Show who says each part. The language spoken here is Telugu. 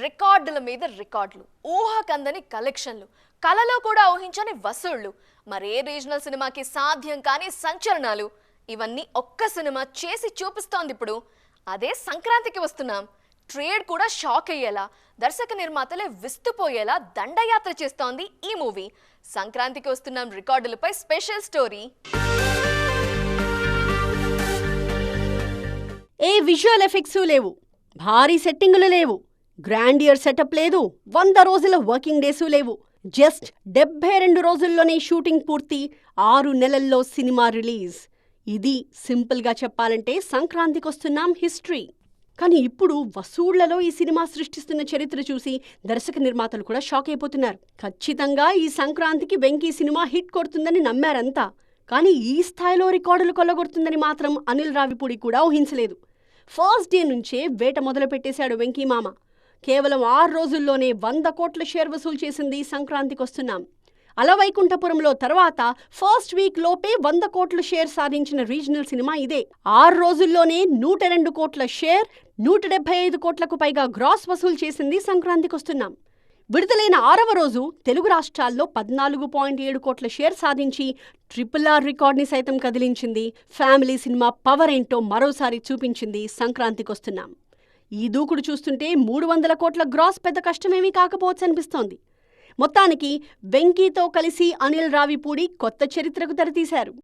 Speaker 1: రికార్డుల మీద రికార్డులు ఊహకందని కలెక్షన్లు కలలో కూడా ఊహించని వసూళ్ళు. మరే రీజనల్ సినిమాకి సాధ్యం కాని సంచలనాలు? ఇవన్నీ ఒక్క సినిమా చేసి చూపిస్తోంది ఇప్పుడు. అదే సంక్రాంతికి వస్తున్నాం. ట్రేడ్ కూడా షాక్ అయ్యేలా దర్శక నిర్మాతలే విస్తుపోయేలా దండయాత్ర చేస్తోంది ఈ మూవీ. సంక్రాంతికి వస్తున్నాం రికార్డులపై స్పెషల్ స్టోరీ.
Speaker 2: ఏ విజువల్ ఎఫెక్ట్స్ లేవు. భారీ సెట్టింగులు లేవు. గ్రాండియర్ సెటప్ లేదు. వంద రోజుల వర్కింగ్ డేసు లేవు. జస్ట్ డెబ్బై రెండు రోజుల్లోనే షూటింగ్ పూర్తి. ఆరు నెలల్లో సినిమా రిలీజ్. ఇది సింపుల్గా చెప్పాలంటే సంక్రాంతికొస్తున్నాం హిస్టరీ. కానీ ఇప్పుడు వసూళ్ళలో ఈ సినిమా సృష్టిస్తున్న చరిత్ర చూసి దర్శక నిర్మాతలు కూడా షాక్ అయిపోతున్నారు. ఖచ్చితంగా ఈ సంక్రాంతికి వెంకీ సినిమా హిట్ కొడుతుందని నమ్మారంతా. కానీ ఈ స్థాయిలో రికార్డులు కొల్లగొడుతుందని మాత్రం అనిల్ రావిపూడి కూడా ఊహించలేదు. ఫస్ట్ డే నుంచే వేట మొదలుపెట్టేశాడు వెంకీ మామ. కేవలం ఆరు రోజుల్లోనే వంద కోట్ల షేర్ వసూలు చేసింది సంక్రాంతికి వస్తున్నాం. అలవైకుంఠపురంలో తర్వాత ఫస్ట్ వీక్ లోపే వంద కోట్ల షేర్ సాధించిన రీజనల్ సినిమా ఇదే. ఆరు రోజుల్లోనే నూట రెండు కోట్ల షేర్ నూట డెబ్బై ఐదు కోట్లకు పైగా గ్రాస్ వసూలు చేసింది సంక్రాంతికి వస్తున్నాం. విడుదలైన ఆరవ రోజు తెలుగు రాష్ట్రాల్లో పద్నాలుగు పాయింట్ ఏడు కోట్ల షేర్ సాధించి ట్రిపుల్ ఆర్ రికార్డ్ని సైతం కదిలించింది. ఫ్యామిలీ సినిమా పవర్ ఏంటో మరోసారి చూపించింది సంక్రాంతికి వస్తున్నాం. ఈ దూకుడు చూస్తుంటే మూడు వందల కోట్ల గ్రాస్ పెద్ద కష్టమేమీ కాకపోవచ్చు అనిపిస్తోంది. మొత్తానికి వెంకీతో కలిసి అనిల్ రావిపూడి కొత్త చరిత్రకు తెరతీశారు.